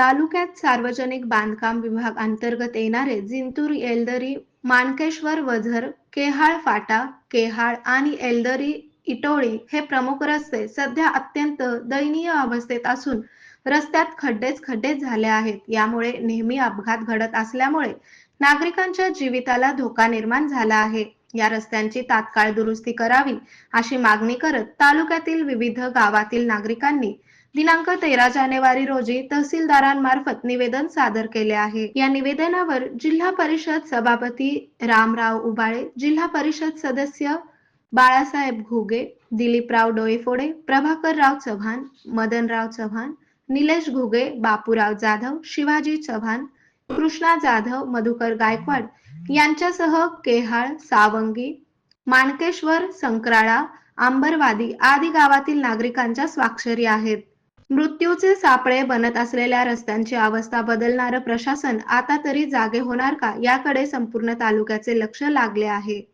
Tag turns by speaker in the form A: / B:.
A: तालुक्यात सार्वजनिक बांधकाम विभाग अंतर्गत येणारे जिंतूर एलदरी मानकेश्वर वझर केहाळ फाटा केहाळ आणि एलदरी इटोळी हे प्रमुख रस्ते सध्या अत्यंत दयनीय अवस्थेत असून रस्त्यात खड्डेच खड्डे झाले आहेत. यामुळे नेहमी अपघात घडत असल्यामुळे नागरिकांच्या जीविताला धोका निर्माण झाला आहे. या रस्त्यांची तात्काळ दुरुस्ती करावी अशी मागणी करत तालुक्यातील विविध गावातील नागरिकांनी दिनांक तेरा जानेवारी रोजी तहसीलदारांमार्फत निवेदन सादर केले आहे. या निवेदनावर जिल्हा परिषद सभापती रामराव उबाळे जिल्हा परिषद सदस्य बाळासाहेब घुगे दिलीपराव डोईफोडे प्रभाकरराव चव्हाण मदनराव चव्हाण निलेश घुगे बापूराव जाधव शिवाजी चव्हाण कृष्णा जाधव मधुकर गायकवाड यांच्यासह केहाळ सावंगी माणकेश्वर संक्राळा आंबरवादी आदी गावातील नागरिकांच्या स्वाक्षरी आहेत. मृत्यूचे सापळे बनत असलेल्या रस्त्यांची अवस्था बदलणारं प्रशासन आता तरी जागे होणार का याकडे संपूर्ण तालुक्याचे लक्ष लागले आहे.